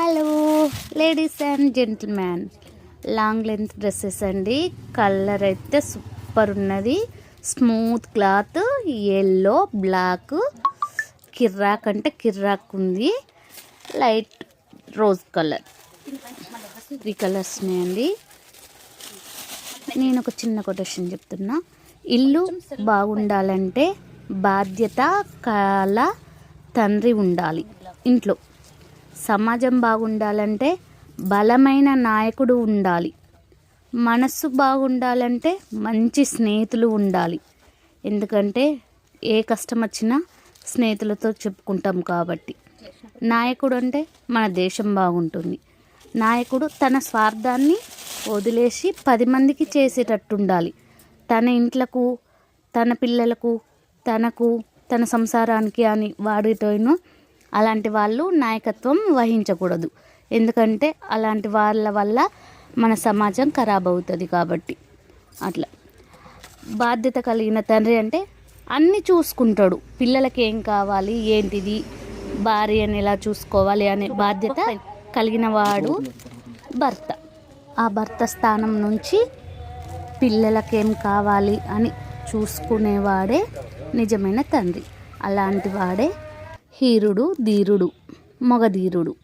Hello ladies and gentleman long length dresses అండి. Colour అయితే super ఉన్నది. స్మూత్ క్లాత్ ఎల్లో బ్లాక్ కిర్రాక్ అంటే కిర్రాక్ ఉంది. Light rose colour three colours ఉన్నాయండి. నేను ఒక చిన్న కొటేషన్ చెప్తున్నా. ఇల్లు బాగుండాలంటే బాధ్యత కాల తండ్రి ఉండాలి. ఇంట్లో సమాజం బాగుండాలంటే బలమైన నాయకుడు ఉండాలి. మనస్సు బాగుండాలంటే మంచి స్నేహితులు ఉండాలి. ఎందుకంటే ఏ కష్టం వచ్చినా స్నేహితులతో చెప్పుకుంటాం కాబట్టి. నాయకుడు అంటే మన దేశం బాగుంటుంది. నాయకుడు తన స్వార్థాన్ని వదిలేసి పది మందికి చేసేటట్టు ఉండాలి తన ఇంట్లకు తన పిల్లలకు తనకు తన సంసారానికి అని వాడితోనూ అలాంటి వాళ్ళు నాయకత్వం వహించకూడదు. ఎందుకంటే అలాంటి వాళ్ళ వల్ల మన సమాజం ఖరాబ్ అవుతుంది కాబట్టి. అట్లా. బాధ్యత కలిగిన తండ్రి అంటే అన్నీ చూసుకుంటాడు. పిల్లలకి ఏం కావాలి ఏంటిది భార్యని ఎలా చూసుకోవాలి అనే బాధ్యత కలిగిన వాడు భర్త. ఆ భర్త స్థానం నుంచి పిల్లలకేం కావాలి అని చూసుకునేవాడే నిజమైన తండ్రి. అలాంటి వాడే హీరుడు ధీరుడు మగధీరుడు.